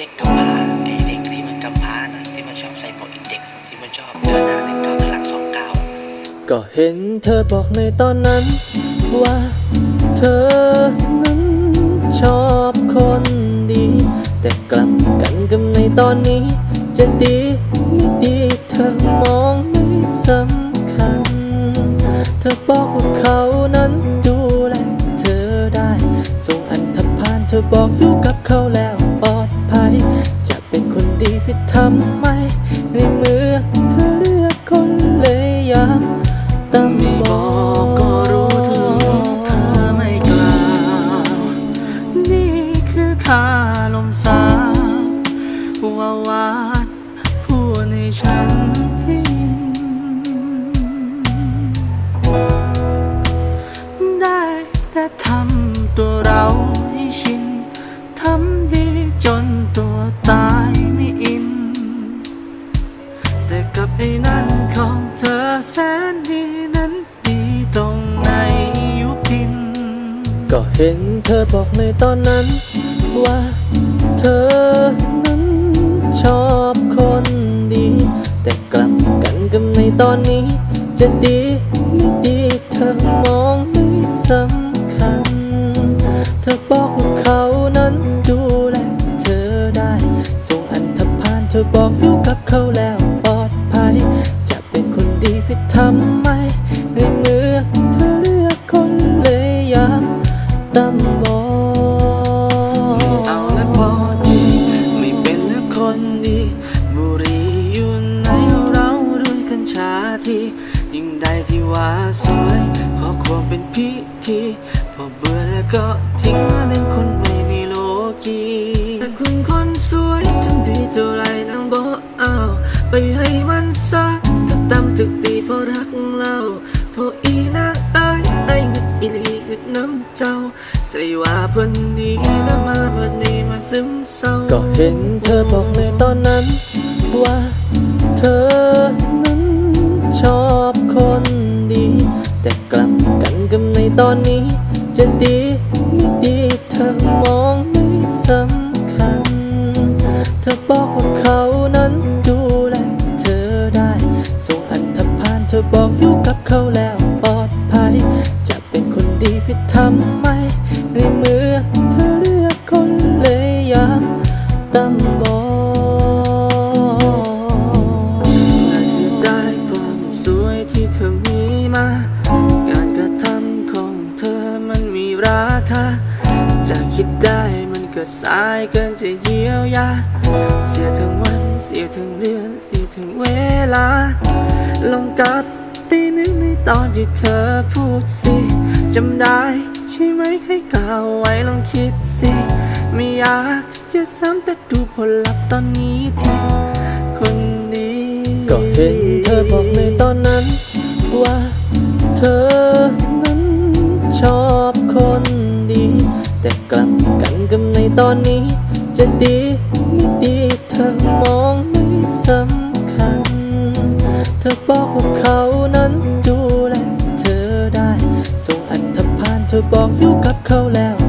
ด็กกำพร้าไอเด็กที่มันกำพร้านะที่มันชอบใส่หมวกอินเด็กที่มันชอบเดินหน้าเด็กเก้าถลังสองก้าก็เห็นเธอบอกในตอนนั้น ว่าเธอนั้นชอบคนดี แต่กลับกันกับในตอนนี้ จะดีไม่ดีเธอมองไม่สำคัญ เธอบอกว่าเขานั้นดูแลเธอได้ ส่งอันธพาลเธอบอกอยู่กับเขาแล้วออด ภัย จะเป็นคนดีไปทำไม ในเมื่อเธอเลือกคนเลยยามตามไม่บอกก็รู้ถึงเธอไม่กล่านี่คือคาลมสาวาวาดพูดให้ฉันได้ยินได้แต่ทำตัวเรา แสนดีนั้นดีตรงไหนยุพิน ก็เห็นเธอบอกในตอนนั้น ว่าเธอนั้นชอบคนดี แต่กลับกันกับในตอนนี้ จะดีไม่ดีเธอมองไม่สำคัญ เธอบอกว่าเขานั้นดูแลเธอได้ส่งอันธพาลเธอบอกอยู่ เป็นพิธีพอเบื่อแล้วก็ทิ้งมาเล่นคนใหม่ในโลกีแต่คุณคนสวยทำดีเท่าไรนางบอกเอาไปให้มันซักถ้าตำถึกตีเพราะรักเราโทษอีนะเอ้ยไอ้เงึดอีลีเงึดน้ำเจ้าใส่ว่าเพิ่นดีแล้วมาเพิ่นนี้มาซึมเศร้าก็เห็นเธอบอกในตอนนั้น ว่าเธอนั้นชอบคนดี แต่กลับกัน ตอนนี้จะดีไม่ดีเธอมองไม่สำคัญ เธอบอกว่าเขานั้นดูแลเธอได้ ส่งอันธพาลเธอบอกอยู่กับเขาแล้วปลอดภัย จะเป็นคนดีไปทำไมในเมื่อเธอเลือก ก็สายเกินจะเยียวยา เสียทั้งวัน เสียทั้งเดือน เสียทั้งเวลา ลองกลับไปนึกในตอนที่เธอพูดสิจำได้ใช่ไหมเคยกล่าวไว้ลองคิดสิ ไม่อยากจะซ้ำแต่ดูผลลัพธ์ตอนนี้ที่คนดีก็เห็นเธอบอกในตอนนั้นว่าเธอ กลับกันกับในตอนนี้ จะดีไม่ดีเธอมองไม่สำคัญ เธอบอกว่าเขานั้นดูแลเธอได้ ส่งอันธพาลเธอบอกอยู่กับเขาแล้ว